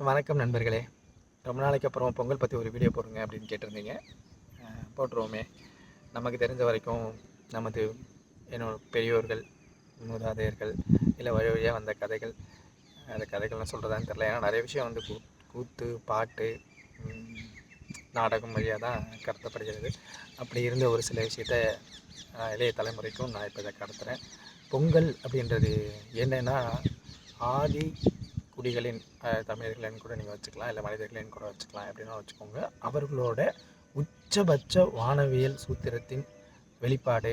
வணக்கம் நண்பர்களே. ரொம்ப நாளைக்கு அப்புறம் பொங்கல் பற்றி ஒரு வீடியோ போடுங்க அப்படின்னு கேட்டிருந்தீங்க. போட்டுருவோமே. நமக்கு தெரிஞ்ச வரைக்கும் நமது என்னோட பெரியோர்கள் மூதாதையர்கள் இல்லை வழி வழியாக வந்த கதைகள் அந்த கதைகள்லாம் சொல்கிறதான்னு தெரில ஏன்னா நிறைய விஷயம் வந்து கூ கூத்து பாட்டு நாடகம் வழியாக தான் கடத்தப்படுகிறது. அப்படி இருந்த ஒரு சில விஷயத்த இளைய தலைமுறைக்கும் நான் இப்போ இதை கடத்துகிறேன் பொங்கல் அப்படின்றது என்னென்னா ஆதி குடிகளின் தமிழர்களின் கூட நீங்கள் வச்சுக்கலாம். இல்லை மனிதர்களின் கூட வச்சுக்கலாம். எப்படின்னா வச்சுக்கோங்க. அவர்களோட உச்சபட்ச வானவியல் சூத்திரத்தின் வெளிப்பாடு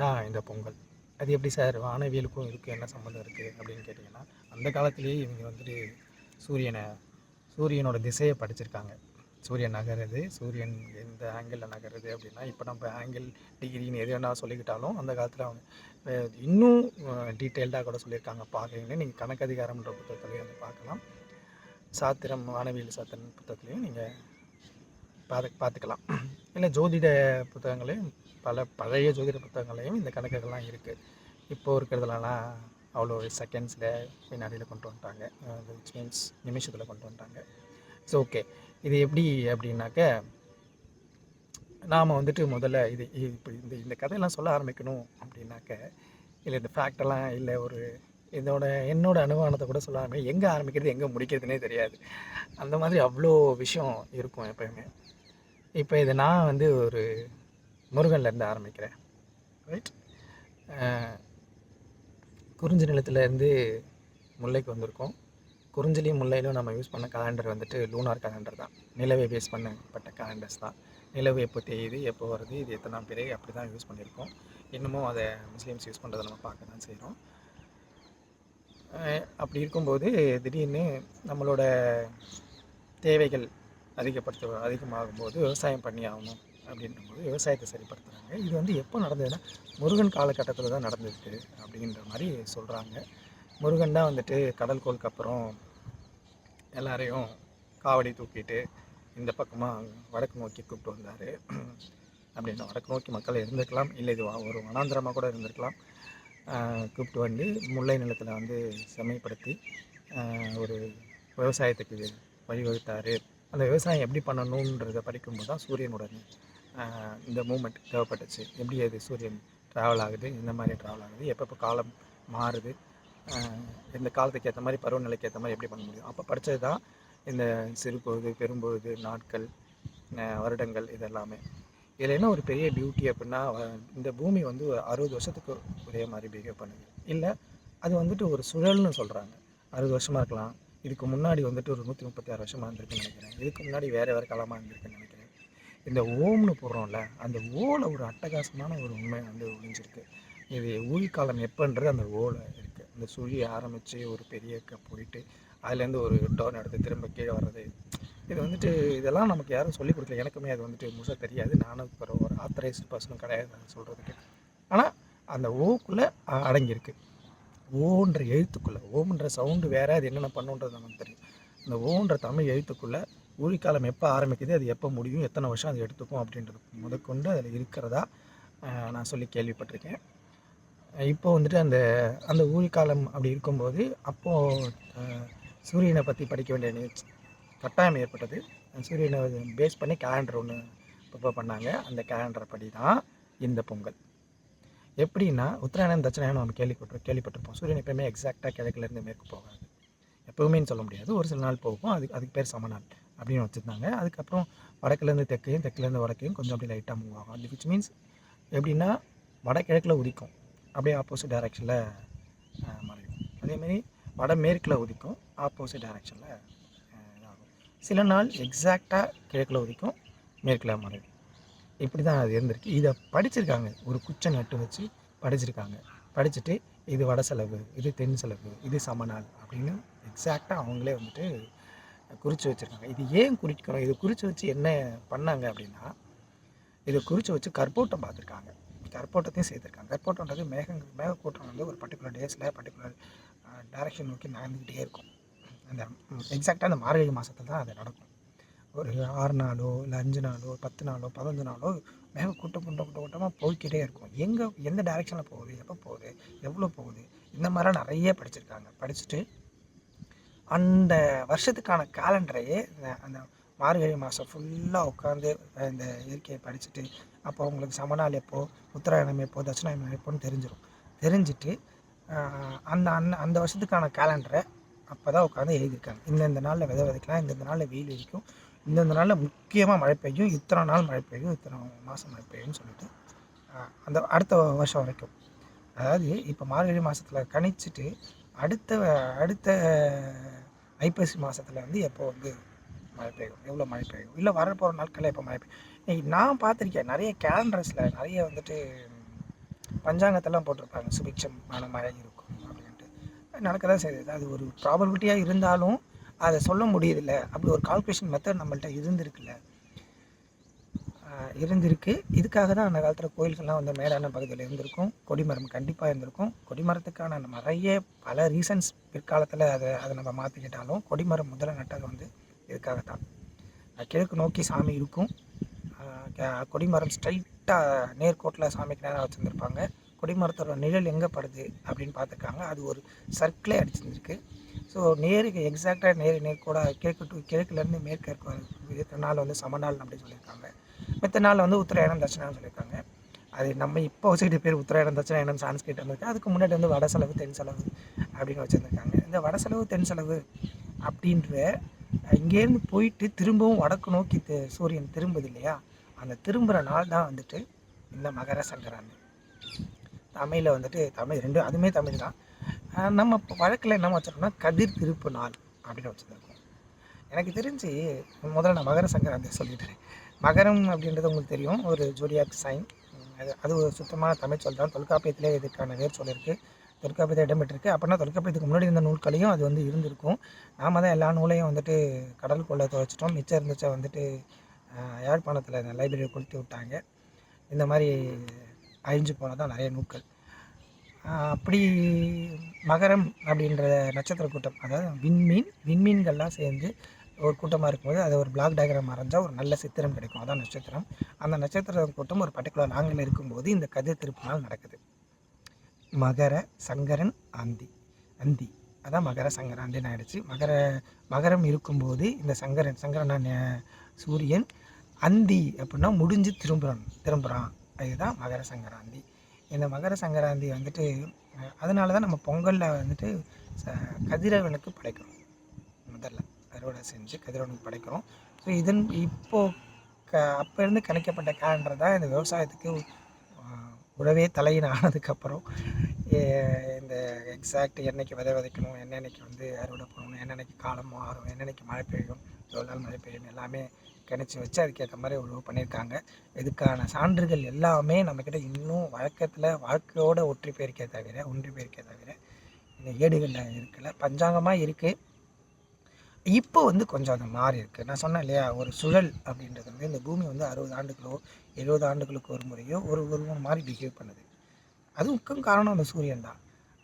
தான் இந்த பொங்கல். அது எப்படி சார்? வானவியலுக்கும் இதுக்கும் என்ன சம்மந்தம் இருக்குது அப்படின்னு கேட்டிங்கன்னா அந்த காலத்திலேயே இவங்க வந்துட்டு சூரியனை சூரியனோட திசையை படிச்சிருக்காங்க. சூரியன் நகருது. சூரியன் எந்த ஆங்கிளில் நகருது அப்படின்னா இப்போ நம்ம ஆங்கிள் டிகிரின்னு எது வேணால் சொல்லிக்கிட்டாலும் அந்த காலத்தில் அவங்க இன்னும் டீட்டெயில்டாக கூட சொல்லியிருக்காங்க பார்க்குறீங்கன்னு நீங்கள் கணக்கதிகாரம்ன்ற புத்தகத்துலேயும் வந்து பார்க்கலாம். சாத்திரம் வானவியல் சாத்திரம் புத்தகத்துலேயும் நீங்கள் பார்த்து பார்த்துக்கலாம். இல்லை ஜோதிட புத்தகங்களையும் பல பழைய ஜோதிட புத்தகங்களையும் இந்த கணக்குகள்லாம் இருக்குது இப்போ இருக்கிறதுலலாம் அவ்வளோ செகண்ட்ஸில் வினாடியில் கொண்டு வந்துட்டாங்க. விச் மீன்ஸ் நிமிஷத்தில் கொண்டு வந்துட்டாங்க. ஸோ ஓகே இது எப்படி அப்படின்னாக்க நாம் வந்துட்டு முதல்ல இது இது இப்போ இந்த இந்த கதையெல்லாம் சொல்ல ஆரம்பிக்கணும் அப்படின்னாக்க இல்லை இந்த ஃபேக்டெல்லாம் இல்லை ஒரு இதோட என்னோடய அனுமானத்தை கூட சொல்ல ஆரம்பி எங்கே ஆரம்பிக்கிறது எங்கே முடிக்கிறதுனே தெரியாது. அந்த மாதிரி அவ்வளோ விஷயம் இருக்கும் எப்பயுமே. இப்போ இதை நான் வந்து ஒரு முருகன்லேருந்து ஆரம்பிக்கிறேன். ரைட் குறிஞ்சி நிலத்துலேருந்து முல்லைக்கு வந்திருக்கோம். குறிஞ்சிலையும் முல்லையிலும் நம்ம யூஸ் பண்ண கேலண்டர் வந்துட்டு லூனார் கேலண்டர் தான். நிலவை பேஸ் பண்ணப்பட்ட கேலண்டர்ஸ் தான். நிலவு எப்போ தேயுது எப்போ வருது இது எத்தனாம் பேர் அப்படி தான் யூஸ் பண்ணியிருக்கோம். இன்னமும் அதை முஸ்லீம்ஸ் யூஸ் பண்ணுறதை நம்ம பார்க்க தான் செய்கிறோம் அப்படி இருக்கும்போது திடீர்னு நம்மளோட தேவைகள் அதிகப்படுத்த அதிகமாகும் போது விவசாயம் பண்ணி ஆகணும் அப்படின்றபோது விவசாயத்தை சரிப்படுத்துகிறாங்க இது வந்து எப்போ நடந்ததுன்னா முருகன் காலகட்டத்தில் தான் நடந்திருக்கு அப்படின்ற மாதிரி சொல்கிறாங்க முருகன் தான் வந்துட்டு கடல்கோளுக்கு அப்புறம் எல்லாரையும் காவடி தூக்கிட்டு இந்த பக்கமாக வடக்கு நோக்கி கூப்பிட்டு வந்தார். அப்படின்னா வடக்கு நோக்கி மக்கள் இருந்திருக்கலாம். இல்லை இது ஒரு வனாந்திரமாக கூட இருந்திருக்கலாம். கூப்பிட்டு வந்து முல்லை நிலத்தில் வந்து செம்மைப்படுத்தி ஒரு விவசாயத்துக்கு வழிவகுத்தார். அந்த விவசாயம் எப்படி பண்ணணுன்றதை படிக்கும்போது தான் சூரியனோட இந்த மூமெண்ட் தேவைப்பட்டுச்சு. எப்படி அது சூரியன் ட்ராவல் ஆகுது இந்த மாதிரி ட்ராவல் ஆகுது எப்பப்போ காலம் மாறுது இந்த காலத்துக்கு ஏற்ற மாதிரி பருவநிலைக்கு ஏற்ற மாதிரி எப்படி பண்ண முடியும்? அப்போ படித்தது தான் இந்த சிறுபொழுது பெரும்பொழுது நாட்கள் வருடங்கள் இதெல்லாமே. இதில் என்ன ஒரு பெரிய பியூட்டி அப்படின்னா இந்த பூமி வந்து ஒரு அறுபது வருஷத்துக்கு ஒரே மாதிரி பிஹேவ் பண்ணுது. இல்லை அது வந்துட்டு ஒரு சுழல்னு சொல்கிறாங்க அறுபது வருஷமாக இருக்கலாம். இதுக்கு முன்னாடி வந்துட்டு ஒரு நூற்றி முப்பத்தி ஆறு வருஷமாக இருந்திருக்குன்னு நினைக்கிறேன். இதுக்கு முன்னாடி வேறு வேறு காலமாக இருந்திருக்குன்னு நினைக்கிறேன். இந்த ஓம்னு போடுறோம்ல அந்த ஓலை ஒரு அட்டகாசமான ஒரு உண்மை வந்து ஒழிஞ்சிருக்கு இது ஊழிக்காலம் எப்போன்றது அந்த ஓலை. இந்த அந்த சுழி ஆரம்பித்து ஒரு பெரிய போயிட்டு அதுலேருந்து ஒரு டோன் எடுத்து திரும்ப கீழே வர்றது. இது வந்துட்டு இதெல்லாம் நமக்கு யாரும் சொல்லிக் கொடுக்கல. எனக்குமே அது வந்துட்டு முழுசாக தெரியாது. நானும் இப்போ ஒரு ஆத்தரைஸ்டு பர்சனும் கிடையாது அதை சொல்கிறதுக்கு ஆனால் அந்த ஓக்குள்ளே அடங்கியிருக்கு. ஓன்ற எழுத்துக்குள்ளே ஓம்ன்ற சவுண்டு வேறு அது என்னென்ன பண்ணுன்றது நமக்கு தெரியும். அந்த ஓன்ற தமிழ் எழுத்துக்குள்ளே ஊழிக்காலம் எப்போ ஆரம்பிக்குது அது எப்போ முடியும் எத்தனை வருஷம் அது எடுத்துக்கும் அப்படின்றது முதற்கொண்டு அதில் இருக்கிறதா நான் சொல்லி கேள்விப்பட்டிருக்கேன். இப்போ வந்துட்டு அந்த அந்த ஊழிக்காலம் அப்படி இருக்கும்போது அப்போது சூரியனை பற்றி படிக்க வேண்டிய நே- கட்டாயம் ஏற்பட்டது. சூரியனை பேஸ் பண்ணி கேலண்டர் ஒன்று ப்ரிப்பேர் பண்ணாங்க. அந்த கேலண்டர் படி தான் இந்த பொங்கல். எப்படின்னா உத்தராயணம் தட்சிணாயணம் நம்ம கேள்விப்பட்டு கேள்விப்பட்டிருப்போம். சூரியன் எப்பயுமே எக்ஸாக்டாக கிழக்குலேருந்து மேற்கு போகாது. எப்போவுமேன்னு சொல்ல முடியாது. ஒரு சில நாள் போகும். அதுக்கு அதுக்கு பேர் சமநாள் அப்படின்னு வச்சுருந்தாங்க. அதுக்கப்புறம் வடக்குலேருந்து தெற்கையும் தெற்குலேருந்து வடக்கையும் கொஞ்சம் அப்படியே லைட்டாக மூவ் ஆகும். அது விச் மீன்ஸ் எப்படின்னா வடகிழக்கில் உதிக்கும். அப்படியே ஆப்போசிட் டைரக்ஷனில் மறையும் அதேமாரி வடமேற்கில் உதிக்கும் ஆப்போசிட் டைரக்ஷனில் இதாகும். சில நாள் எக்ஸாக்டாக கிழக்கில் உதிக்கும் மேற்கில் மறையும் இப்படி தான் அது இருந்திருக்கு. இதை படிச்சிருக்காங்க. ஒரு குச்சை நட்டு வச்சு படிச்சிருக்காங்க. படிச்சுட்டு இது வட செலவு இது தென் செலவு இது சமநாள் அப்படின்னு எக்ஸாக்டாக அவங்களே வந்துட்டு குறித்து வச்சுருக்காங்க. இது ஏன் குறிக்கிறோம் இது குறித்து வச்சு என்ன பண்ணாங்க அப்படின்னா இதை குறித்து வச்சு கற்பூட்டம் பார்த்துருக்காங்க. கற்போட்டத்தையும் செய்திருக்காங்க. கற்போட்டன்றது மேகங்கள் மேகக்கூட்டம் வந்து ஒரு பர்டிகுலர் டேஸில் பர்டிகுலர் டைரக்ஷன் நோக்கி நடந்துக்கிட்டே இருக்கும். அந்த எக்ஸாக்டாக அந்த மார்கழி மாதத்தில் தான் அது நடக்கும். ஒரு ஆறு நாளோ இல்லை அஞ்சு நாளோ பத்து நாளோ பதினஞ்சு நாளோ மேக கூட்டம் கூட்டம் கூட்டம் கூட்டமாக போய்க்கிட்டே இருக்கும். எங்கே எந்த டைரெக்ஷனில் போகுது எப்போ போகுது எவ்வளோ போகுது இந்த மாதிரிலாம் நிறைய படிச்சிருக்காங்க. படிச்சுட்டு அந்த வருஷத்துக்கான காலண்டரையே அந்த மார்கழி மாதம் ஃபுல்லாக உட்காந்து இந்த இயற்கையை படிச்சுட்டு அப்போ உங்களுக்கு சமநாள் எப்போ உத்தராயணம் எப்போ தட்சிணாயணம் எப்போன்னு தெரிஞ்சிடும் தெரிஞ்சுட்டு அந்த அன்ன அந்த வருஷத்துக்கான கேலண்டரை அப்போ தான் உட்காந்து எழுதியிருக்காங்க. இந்தந்த நாளில் விதை விதைக்கலாம் இந்தந்த நாளில் வெயில் அடிக்கும் இந்தந்த நாளில் முக்கியமாக மழை பெய்யும் இத்தனை நாள் மழை பெய்யும் இத்தனை மாதம் மழை பெய்யும்னு சொல்லிட்டு அந்த அடுத்த வருஷம் வரைக்கும். அதாவது இப்போ மார்கழி மாதத்தில் கணிச்சிட்டு அடுத்த அடுத்த ஐப்பசி மாதத்தில் வந்து எப்போ வந்து மழை பெய்யும். எவ்வளோ மழை பெய்யும்? இல்லை வரப்போகிற நாட்களில் எப்போ மழை பெய்யும்? நான் பார்த்துருக்கேன் நிறைய கேலண்டர்ஸில் நிறைய வந்துட்டு பஞ்சாங்கத்தெல்லாம் போட்டிருப்பாங்க. சுபிக்ஷமான மழை இருக்கும் அப்படின்ட்டு. நடக்க தான் செய்யுது. அது ஒரு ப்ராபபிலிட்டியாக இருந்தாலும் அதை சொல்ல முடியுதில்ல. அப்படி ஒரு கால்குலேஷன் மெத்தட் நம்மள்ட்ட இருந்திருக்குல்ல. இருந்திருக்கு. இதுக்காக தான் அந்த காலத்தில் கோயில்கள்லாம் வந்து மேடான பகுதியில் இருந்திருக்கும். கொடிமரம் கண்டிப்பாக இருந்திருக்கும். கொடிமரத்துக்கான நிறைய பல ரீசன்ஸ் பிற்காலத்தில் அதை அதை நம்ம மாற்றிக்கிட்டாலும் கொடிமரம் முதல்ல நட்டது வந்து இதுக்காகத்தான். தான் கிழக்கு நோக்கி சாமி இருக்கும். கொடிமரம் ஸ்ட்ரைட்டாக நேர்கோட்டில் சாமிக்கு நேராக வச்சுருந்துருப்பாங்க. கொடிமரத்தோட நிழல் எங்கே படுது அப்படின்னு பார்த்துருக்காங்க. அது ஒரு சர்க்கிளே அடிச்சிருந்துருக்கு. ஸோ நேருக்கு எக்ஸாக்டாக நேர் நேர்கூட கிழக்கு டு கிழக்குலேருந்து மேற்கு இருக்கிற நாள் வந்து சமநாள் அப்படின்னு சொல்லியிருக்காங்க. மித்த நாள் வந்து உத்தராயணம் தட்சிணாயணம் சொல்லியிருக்காங்க. அது நம்ம இப்போ வச்சுக்கிட்ட பேர் உத்தராயணம் தட்சிணாயணம் சான்ஸ்கிரிட் வந்திருக்கு. அதுக்கு முன்னாடி வந்து வட செலவு தென் செலவு அப்படின்னு வச்சுருந்துருக்காங்க. இந்த வட செலவு தென் செலவு அப்படின்ற இங்கேருந்து போயிட்டு திரும்பவும் வடக்கு நோக்கி சூரியன் திரும்புது இல்லையா? அந்த திரும்புகிற நாள் தான் வந்துட்டு இந்த மகர சங்கராந்தி. தமிழில் வந்துட்டு தமிழ் ரெண்டு அதுவுமே தமிழ் தான். நம்ம இப்போ வழக்கில் என்ன வச்சுருக்கோம்னா கதிர் திருப்பு நாள் அப்படின்னு வச்சுருக்கோம். எனக்கு தெரிஞ்சு முதல்ல நான் மகர சங்கராந்தி சொல்லிட்டுறேன் மகரம் அப்படின்றது உங்களுக்கு தெரியும் ஒரு ஜோடியாக் சைன் அது அது ஒரு சுத்தமாக தமிழ் சொல் தான். தொல்காப்பியத்திலே இதுக்கான வேர் சொல்லியிருக்கு தொல்காப்பியத்தை இடம்பெற்றிருக்கு. அப்படின்னா தொல்காப்பியத்துக்கு முன்னாடி இருந்த நூல்களையும் அது வந்து இருந்திருக்கும். நாம தான் எல்லா நூலையும் வந்துட்டு கடலுக்குள்ளே துவைச்சிட்டோம். மிச்சம் இருந்துச்சா வந்துட்டு யாழ்ப்பாணத்தில் இந்த லைப்ரரியை கொளுத்தி விட்டாங்க. இந்த மாதிரி அழிஞ்சு போனதான் நிறைய நூல்கள். அப்படி மகரம் அப்படின்ற நட்சத்திர கூட்டம் அதாவது விண்மீன் விண்மீன்கள்லாம் சேர்ந்து ஒரு கூட்டமாக இருக்கும்போது அது ஒரு பிளாக் டயக்ராம் வரைஞ்சா ஒரு நல்ல சித்திரம் கிடைக்கும். அதான் நட்சத்திரம். அந்த நட்சத்திர கூட்டம் ஒரு பர்டிகுலர் ஆங்கிள் இருக்கும்போது இந்த கதிர் திருப்பு நாள் நடக்குது. மகர சங்கரன் அந்தி. அந்தி. அதான் மகர சங்கராந்தின்னு ஆகிடுச்சு மகர மகரம் இருக்கும்போது இந்த சங்கரன் சங்கரன் சூரியன் அந்தி அப்படின்னா முடிஞ்சு திரும்புகிறான் திரும்புகிறான் அதுதான் மகர சங்கராந்தி. இந்த மகர சங்கராந்தி வந்துட்டு அதனால தான் நம்ம பொங்கலில் வந்துட்டு ச- கதிரவனுக்கு படைக்கிறோம். முதல்ல அறுவடை செஞ்சு கதிரவனுக்கு படைக்கிறோம். ஸோ இதன் இப்போது க அப்போ இருந்து கணிக்கப்பட்ட கேலண்டர் தான் இந்த விவசாயத்துக்கு உழவே தலையின் ஆனதுக்கப்புறம் இந்த எக்ஸாக்ட் என்னைக்கு விதை விதைக்கணும் என்னென்னைக்கு வந்து அறுவடை பண்ணணும் என்னென்னைக்கு காலம் மாறும் என்னென்னைக்கு மழை பெய்யும் எவ்வளோ நாள் மழை பெய்யும் எல்லாமே கணிச்சு வச்சு அதுக்கேற்ற மாதிரி உழவு பண்ணியிருக்காங்க. இதுக்கான சான்றுகள் எல்லாமே நம்மக்கிட்ட இன்னும் வழக்கத்தில் வாழ்க்கையோட ஒற்றி போயிருக்கே தவிர ஒன்றி போயிருக்கே தவிர இந்த ஏடுகளில் இருக்கல பஞ்சாங்கமாக இருக்குது இப்போ வந்து கொஞ்சம் அது மாறி இருக்குது நான் சொன்னேன் இல்லையா ஒரு சுழல் அப்படின்றது வந்து இந்த பூமி வந்து அறுபது ஆண்டுகளோ எழுபது ஆண்டுகளுக்கு ஒரு முறையோ ஒரு ஒரு மாதிரி பிஹேவ் பண்ணுது. அதுக்கும் காரணம் அந்த சூரியன் தான்.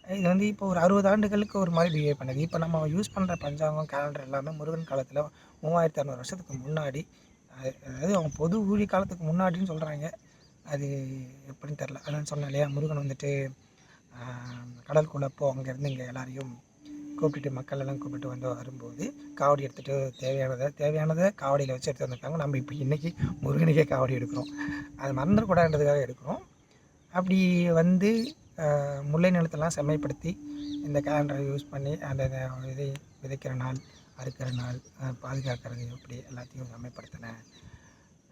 இது வந்து இப்போ ஒரு அறுபது ஆண்டுகளுக்கு ஒரு மாதிரி பிஹேவ் பண்ணுது. இப்போ நம்ம யூஸ் பண்ணுற பஞ்சாங்கம் கேலண்டர் எல்லாமே முருகன் காலத்தில் மூவாயிரத்தி அறநூறு வருஷத்துக்கு முன்னாடி அது- அதாவது அவங்க பொது ஊழி காலத்துக்கு முன்னாடின்னு சொல்கிறாங்க அது எப்படின்னு தெரில அதான் சொன்னேன் இல்லையா? முருகன் வந்துட்டு கடல் கடலுக்குள்ள போ அங்கேருந்து இங்கே எல்லாரையும் கூப்பிட்டுட்டு மக்கள் எல்லாம் கூப்பிட்டு வந்து வரும்போது காவடி எடுத்துகிட்டு தேவையானதை தேவையானதை காவடியில் வச்சு எடுத்து வந்திருக்காங்க. நம்ம இப்போ இன்றைக்கி முருகனுக்கே காவடி எடுக்கிறோம். அது மறந்துடக்கூடாதுன்றதுக்காக எடுக்கிறோம். அப்படி வந்து முல்லை நிலத்தெல்லாம் செம்மைப்படுத்தி இந்த கேலண்டரை யூஸ் பண்ணி அந்த இதை விதை விதைக்கிற நாள் அறுக்கிற நாள் பாதுகாக்கிறது எப்படி எல்லாத்தையும் செம்மைப்படுத்தின.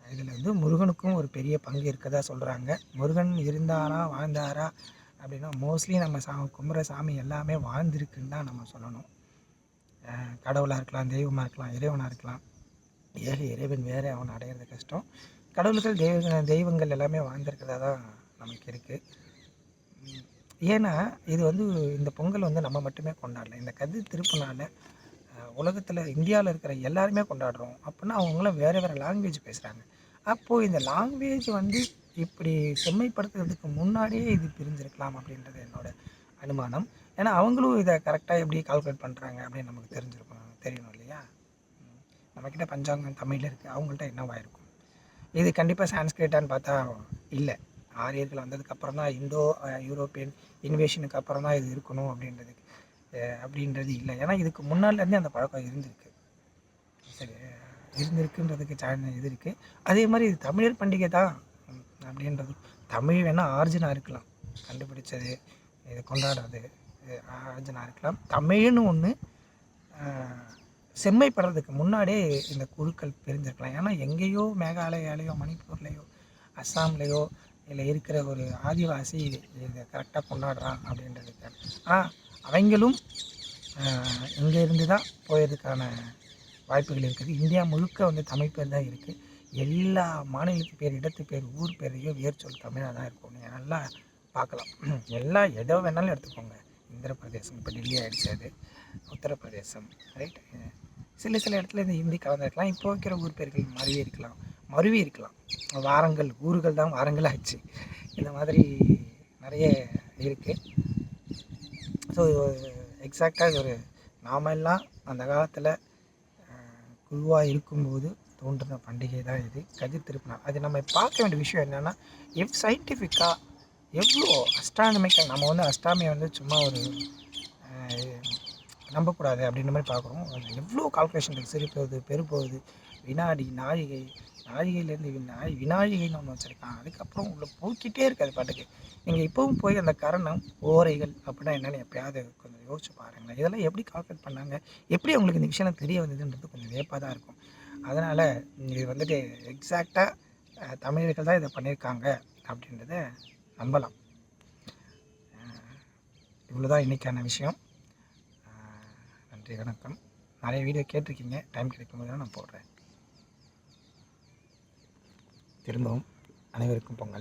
இதில் வந்து முருகனுக்கும் ஒரு பெரிய பங்கு இருக்கதா சொல்கிறாங்க முருகன் இருந்தாரா வாழ்ந்தாரா அப்படின்னா மோஸ்ட்லி நம்ம சா கும்புற சாமி எல்லாமே வாழ்ந்திருக்குன்னு தான் நம்ம சொல்லணும். கடவுளாக இருக்கலாம் தெய்வமாக இருக்கலாம் இறைவனாக இருக்கலாம். ஏக இறைவன் வேறு அவன் அடையிறது கஷ்டம். கடவுள்கள் தெய்வ தெய்வங்கள் எல்லாமே வாழ்ந்திருக்கிறதா தான் நமக்கு இருக்குது ஏன்னா இது வந்து இந்த பொங்கல் வந்து நம்ம மட்டுமே கொண்டாடல. இந்த கதிர் திருப்புனால உலகத்தில் இந்தியாவில் இருக்கிற எல்லாருமே கொண்டாடுறோம் அப்படின்னா அவங்களாம் வேறு வேறு லாங்குவேஜ் பேசுகிறாங்க அப்போது இந்த லாங்குவேஜ் வந்து இப்படி செம்மைப்படுத்துறதுக்கு முன்னாடியே இது பிரிஞ்சிருக்கலாம் அப்படின்றது என்னோடய அனுமானம். ஏன்னா அவங்களும் இதை கரெக்டாக எப்படி கால்குலேட் பண்ணுறாங்க அப்படின்னு நமக்கு தெரிஞ்சிருக்கும் தெரியணும் இல்லையா? நம்மக்கிட்ட பஞ்சாங்கம் தமிழில் இருக்குது அவங்கள்ட்ட என்னவாக இருக்கும்? இது கண்டிப்பாக சான்ஸ்கிரிட்டான்னு பார்த்தா இல்லை. ஆரியர்கள் வந்ததுக்கப்புறம் தான் இந்தோ யூரோப்பியன் இன்வேஷனுக்கு அப்புறம் தான் இது இருக்கணும் அப்படின்றதுக்கு அப்படின்றது இல்லை. ஏன்னா இதுக்கு முன்னாடிலேருந்தே அந்த பழக்கம் இருந்திருக்கு. சரி இருந்திருக்குன்றதுக்கு சான்ஸ் இது இருக்குது அதே மாதிரி இது தமிழர் பண்டிகை தான் அப்படின்றது. தமிழ் வேணால் ஆர்ஜினாக இருக்கலாம். கண்டுபிடிச்சது இது கொண்டாடுறது ஆர்ஜினாக இருக்கலாம். தமிழ்னு ஒன்று செம்மைப்படுறதுக்கு முன்னாடியே இந்த குழுக்கள் பிரிஞ்சிருக்கலாம். ஏன்னா எங்கேயோ மேகாலயாலேயோ மணிப்பூர்லேயோ அஸ்ஸாம்லேயோ இதில் இருக்கிற ஒரு ஆதிவாசி இதை கரெக்டாக கொண்டாடுறான் அப்படின்றது ஆனால் அவங்களும் இங்கேருந்து தான் போயதுக்கான வாய்ப்புகள் இருக்குது. இந்தியா முழுக்க வந்து தமிழ் பேர் தான் இருக்குது எல்லா மாநிலத்து பேர் இடத்து பேர் ஊர் பேரையும் வேர் சொல் தமிழாக தான் இருக்கும். நீங்கள் நல்லா பார்க்கலாம். எல்லா இடம் வேணாலும் எடுத்துக்கோங்க. இந்திர பிரதேசம் இப்போ டெல்லி ஆகிடுச்சு அது. உத்தரப்பிரதேசம் ரைட் சில சில இடத்துல இந்த ஹிந்தி கலந்துருக்கலாம். இப்போ வைக்கிற ஊர் பேர்கள் மாதிரியே இருக்கலாம். மருவி இருக்கலாம். வாரங்கள் ஊர்கள் தான் வாரங்கள் ஆச்சு. இந்த மாதிரி நிறைய இருக்குது ஸோ எக்ஸாக்டாக ஒரு நாம எல்லாம் அந்த காலத்தில் குழுவாக இருக்கும்போது தோன்றின பண்டிகை தான் இது. கதிர் திருப்பினார் அது நம்ம பார்க்க வேண்டிய விஷயம் என்னென்னா எவ் சயின்டிஃபிக்காக எவ்வளோ அஸ்ட்ரானமிக்காக நம்ம வந்து அஸ்ட்ராமியை வந்து சும்மா ஒரு நம்பக்கூடாது அப்படின்ற மாதிரி பார்க்குறோம். எவ்வளோ கால்குலேஷன் இருக்குது சிறு போகுது பெரு போகுது வினாடி நாழிகை நாழிகையிலேருந்து வினாழி வினாழிகைன்னு ஒன்று வச்சுருக்கான். அதுக்கப்புறம் உள்ள போய்கிட்டே இருக்காது பாட்டுக்கு. நீங்கள் இப்போவும் போய் அந்த கரணம் ஓரைகள் அப்படின்னா என்னென்னு எப்பயாவது கொஞ்சம் யோசிச்சு பாருங்களேன். இதெல்லாம் எப்படி கால்குலேட் பண்ணாங்க? எப்படி அவங்களுக்கு இந்த விஷயம் தெரிய வந்ததுன்றது கொஞ்சம் வியப்பாக தான் இருக்கும். அதனால் இது வந்துட்டு எக்ஸாக்டாக தமிழர்கள் தான் இதை பண்ணியிருக்காங்க அப்படின்றத நம்பலாம். இவ்வளோ தான் இன்றைக்கான விஷயம். நன்றி வணக்கம். நிறைய வீடியோ கேட்டிருக்கீங்க. டைம் கிடைக்கும் போது நான் போடுறேன். திரும்பவும் அனைவருக்கும் பொங்கல்